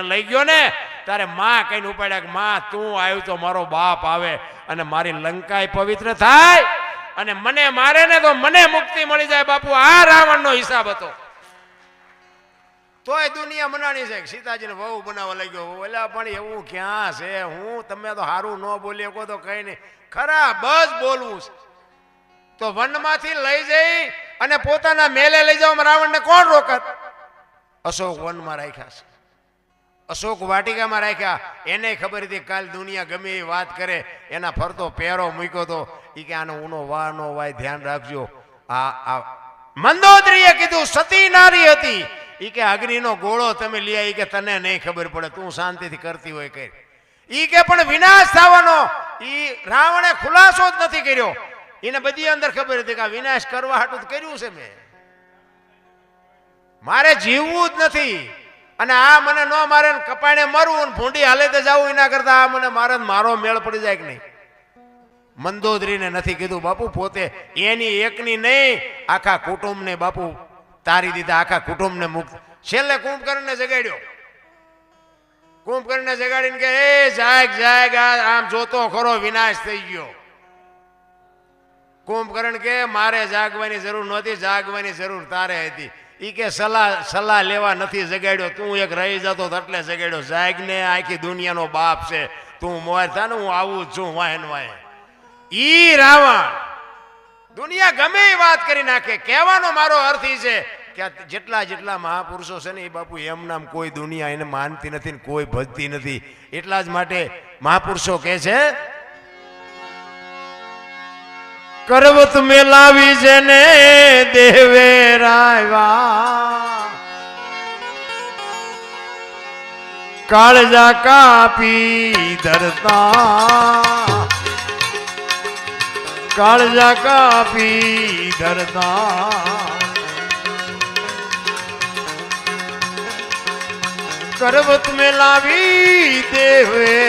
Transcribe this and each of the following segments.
એને લઈ ગયો ને તારે માં કઈને ઉપાડ્યા કે, માં, તું આવ્યું તો મારો બાપ આવે અને મારી લંકાય પવિત્ર થાય અને મને મારે ને તો મને મુક્તિ મળી જાય. બાપુ, આ રાવણનો હિસાબ હતો. તોય દુનિયા મનાણી છે સીતાજીને વહુ બનાવવા લાગ્યો ઓલા પણ એવું ક્યાં છે? હું તમે તો સારું ન બોલી શકો તો કઈ નહીં. ખરા, બસ બોલવું છે. તો વનમાંથી લઈ જઈ અને પોતાના મેલે લઈ જવામાં રાવણને કોણ રોકત? અશોક વનમાં રાખ્યા છે. અશોક વાટિકામાં રાખ્યા. એને ખબર હતી કાલ દુનિયા ગમે એ વાત કરે. એના ફરતો પહેરો મૂક્યો તો એ કે આનો ઉનો વા નો વાય ધ્યાન રાખજો. આ આ મંદોદરીએ કીધું, સતી નારી હતી. એ કે અગ્નિનો ગોળો તમે લઈ આવી કે તને નહીં ખબર પડે, તું શાંતિથી કરતી હોય કઈ. ઈ કે પણ વિનાશ થવાનો. ઈ રાવણે ખુલાસો જ નથી કર્યો. એને બધી અંદર ખબર હતી કે આ વિનાશ કરવા હાટું કર્યું છે મેં. મારે જીવવું જ નથી. અને આ મને ન મારે ને કપાણે મરવું ને ભૂંડી હાલે તો જવું એના કરતા આ મને મારે મારો મેળ પડી જાય કે નહીં? મંદોદરીને નથી કીધું, બાપુ, પોતે એની એકની નહીં, આખા કુટુંબને બાપુ તારી દીધા, આખા કુટુંબને મુક્ત છેલ્લે કુંભકર્ણને જગાડ્યો. કુંભકર્ણને જગાડીને કે, એ જાગ જાગ આમ જોતો ખરો વિનાશ થઈ ગયો. કુંભકર્ણ કે, મારે જાગવાની જરૂર નહોતી, જાગવાની જરૂર તારે હતી. ઈ કે સલાહ સલાહ લેવા નથી જગાડ્યો. તું એક રહી જતો એટલે જગાડ્યો. જાગને આખી દુનિયાનો બાપ છે. તું મોર ને હું આવું જ છું વાહન વાહે. ઈ રાવણ. દુનિયા ગમે એ વાત કરી નાખે. કહેવાનો મારો અર્થ ઈ છે કે જેટલા જેટલા મહાપુરુષો છે ને એ બાપુ એમ નામ કોઈ દુનિયા એને માનતી નથી ને કોઈ ભજતી નથી. એટલા જ માટે મહાપુરુષો કહે છે કરવત મેલાવી છે ને દેવે રાયવા. કાળજા કાપી ધરતા. કાળજા કાપી ધરતા. કરવત મેલાવી દેવે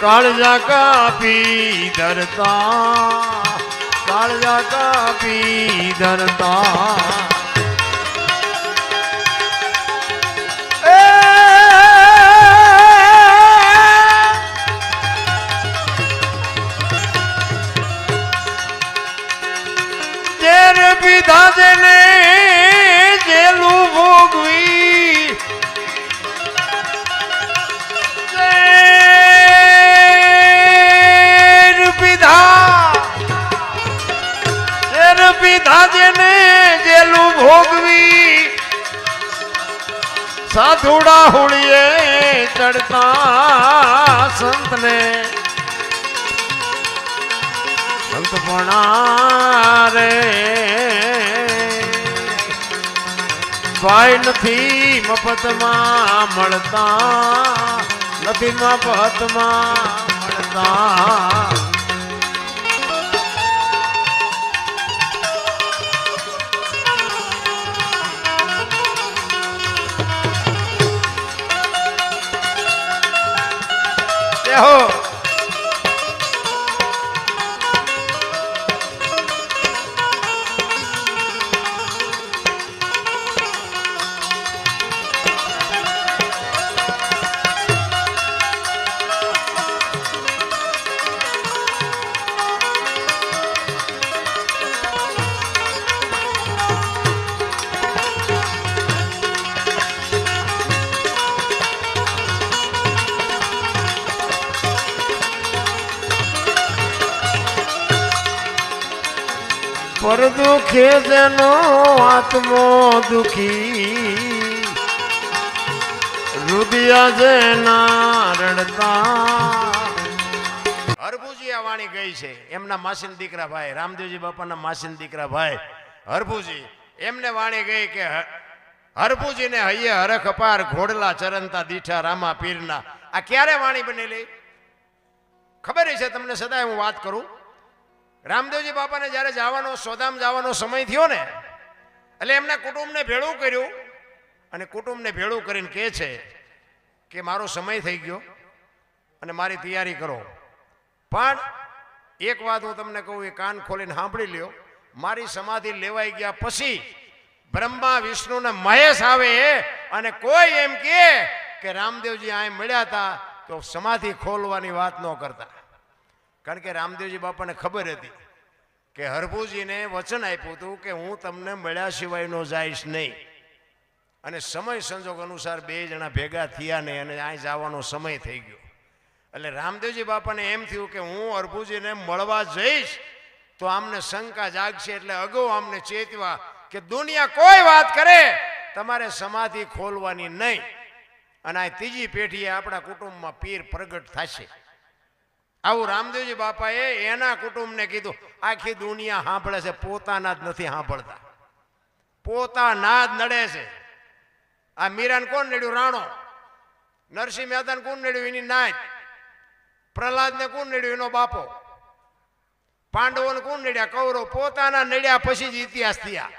કાળજા કાપી ધરતા કાળજા કાપી ધરતા. તેર પીધા જેને જેલું ભોગવી સાધુડા હોળીએ ચડતા સંતને. સંતપણા રે ભાઈ નથી મફતમાં મળતા નથી મફતમાં મળતા. જય પર દુખે જેનો આત્મો દુખી. રુદિયા જેના નારણતા. હરભુજી આ વાણી ગઈ છે. એમના માસીન દીકરા ભાઈ, રામદેવજી બાપાના માસીન દીકરા ભાઈ. હરભુજી, એમને વાણી ગઈ કે હરભુજીને હૈયે હરખ અપાર ઘોડલા ચરંતા દીઠા રામા પીરના આ ક્યારે વાણી બનેલી? ખબર છે તમને સદાય હું વાત કરું? રામદેવજી બાપાને જ્યારે જવાનો સોદામ જવાનો સમય થયો ને, એટલે એમના કુટુંબને ભેળું કર્યું. અને કુટુંબને ભેળું કરીને કહે છે કે, મારો સમય થઈ ગયો અને મારી તૈયારી કરો. પણ એક વાત હું તમને કહું, એ કાન ખોલીને સાંભળી લ્યો. મારી સમાધિ લેવાઈ ગયા પછી બ્રહ્મા, વિષ્ણુ ને મહેશ આવે અને કોઈ એમ કહે કે, રામદેવજી આ મળ્યા હતા તો સમાધિ ખોલવાની વાત ન કરતા. કારણ કે રામદેવજી બાપાને ખબર હતી કે હરભુજીને વચન આપ્યું હતું કે હું તમને મળ્યા સિવાય નો જઈશ નહીં. અને સમય સંજોગ અનુસાર બે જણા ભેગા થયા નહીં અને અહીં જવાનો સમય થઈ ગયો. એટલે રામદેવજી બાપાને એમ થયું કે હું હરભુજીને મળવા જઈશ તો આમને શંકા જાગશે એટલે અગાઉ આમને ચેતવા કે દુનિયા કોઈ વાત કરે, તમારે સમાધિ ખોલવાની નહીં. અને આ ત્રીજી પેઢીએ આપણા કુટુંબમાં પીર પ્રગટ થશે. આવું રામદેવજી બાપાએ એના કુટુંબને કીધું, આખી દુનિયા સાંભળે છે, પોતાના જ નથી સાંભળતા. પોતાના જ નડે છે. આ મીરાને કોણ નડ્યું? રાણો. નરસિંહ મહેતાને કોણ નડ્યું? એની નાચ પ્રહલાદને કોણ નડ્યું? એનો બાપો. પાંડવોને કોણ નડ્યા? કૌરવ પોતાના નડ્યા પછી જ ઇતિહાસ થયા.